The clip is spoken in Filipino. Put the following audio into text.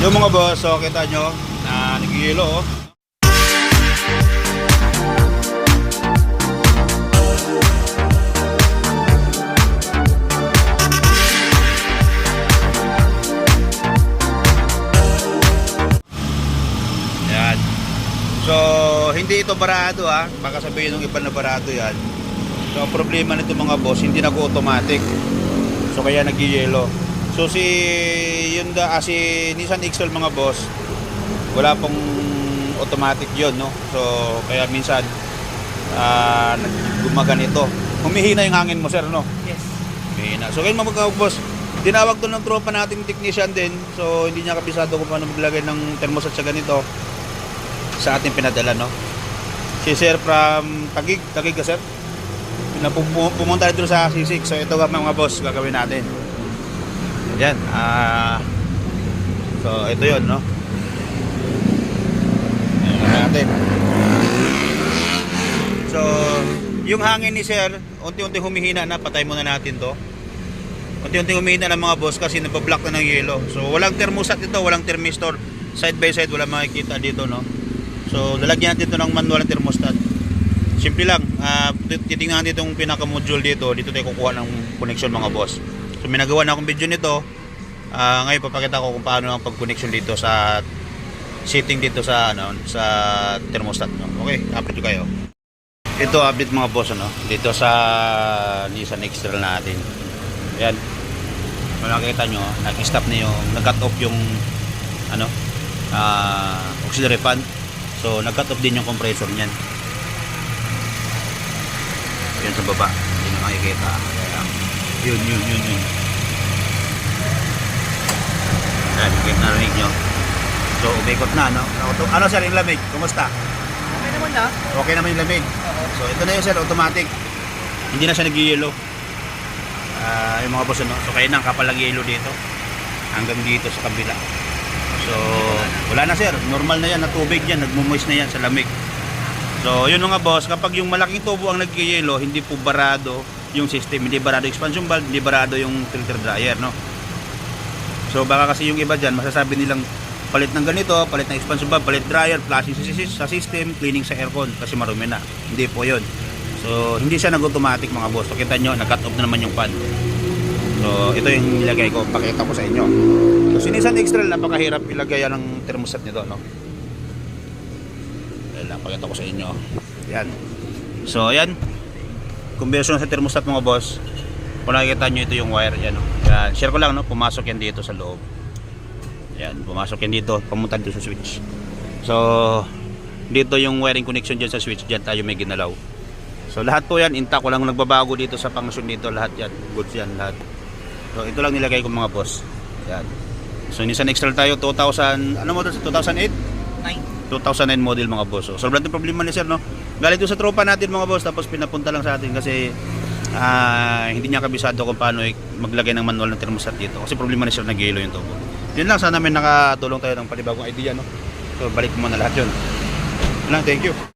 Yung mga boss, so kita nyo, na nagigilo oh. Yan. So, hindi ito barado ha. Baka sabihin ng iba na barado yan. So, problema nito mga boss, hindi nag-automatic. So, kaya nag-yellow. So, si, yun da, ah, si Nissan X-Trail mga boss, wala pong automatic yun, no? So, kaya minsan, ah, gumaganito. Humihina yung hangin mo, sir, no? Yes. Humihina. So, kaya mga boss, dinawag to ng tropa nating technician din. So, hindi niya kabisado kung paano maglagay ng thermostat sa ganito sa ating pinadala, no? Si Sir from Tagig, Tagig ka, Sir? Pumunta dito sa C6. So, ito mga boss, gagawin natin. Yan. Ah, so, ito yon no? Ayan natin. So, yung hangin ni Sir, unti-unti humihina na. Patay muna natin to. Unti-unti humihina ng mga boss kasi nabablock na ng yelo. So, walang thermostat dito, walang thermistor. Side by side, wala makikita dito, no? So, lalagyan natin ito ng manual thermostat. Simple lang. ah, titingnan natin itong pinaka-module dito. Dito tayo kukuha ng connection mga boss. So, may nagawa na akong video nito. Ah, ngayon, papakita ko kung paano ang pag-connection dito sa setting dito sa ano sa thermostat no. Okay, update kayo. Ito update mga boss ano dito sa Nissan X-Trail natin. Ayan. Kung nakikita nyo, nag-stop na yung, nag-cut off yung ano, ah auxiliary fan. So, nag-cut off din yung compressor niyan. Yan sa baba. Hindi na makikita. Ayan. Yun, yun, yun, yun. Ayan, yung narinig nyo. So, umikot na, no? Auto- Ano, sir, yung lamig? Kumusta? Okay naman na. Okay naman yung lamig. Oo. So, ito na yun, sir, automatic. Hindi na siya nag-yellow. Ah, yung mga boss, ano? So, kaya na, kapal ng yellow dito. Hanggang dito sa kabila. So, wala na, sir. Normal na yan, na tubig yan. Nagmumoist na yan sa lamig. So, yun mga boss, kapag yung malaking tubo ang nag-yellow, hindi po barado yung system. Hindi barado yung expansion valve, hindi barado yung filter dryer, no? So, baka kasi yung iba dyan, masasabi nilang palit ng ganito, palit ng expansion valve, palit dryer, flashing sa system, cleaning sa aircon kasi marumi na. Hindi po yun. So, hindi siya nag-automatic mga boss. So, kita nyo, nag-cut off na naman yung fan. So, ito yung nilagay ko. Pakita ko sa inyo. So, si Nissan X-Trail, napakahirap ilagay yan ng thermostat nito, no? Ayan pakita ko sa inyo. Yan. So, ayan. Conversion sa thermostat mga boss. Kung nakikita nyo, ito yung wire. Yan, no? Yan. Share ko lang, no? Pumasok yan dito sa loob. Yan, pumasok yan dito. Pumunta dito sa switch. So, dito yung wiring connection dyan sa switch. Dyan tayo may ginalaw. So, lahat po yan. Intact. Walang nagbabago dito sa function dito. Lahat yan. Goods yan. Lahat. So, ito lang nilagay ko mga boss. Yan. So, Nissan X-Trail tayo. 2000, ano model? 2008? Nine. 2009 model mga boss. So, sobrang problema ni sir, no? Galing doon sa tropa natin mga boss, tapos pinapunta lang sa atin kasi ah, hindi niya kabisado kung paano maglagay ng manual ng thermostat dito. Kasi problema ni sir, nag-yelo yung tubo. Yun lang, sana may nakatulong tayo ng panibagong idea, no? So, balik mo na lahat yun. Yun lang, thank you.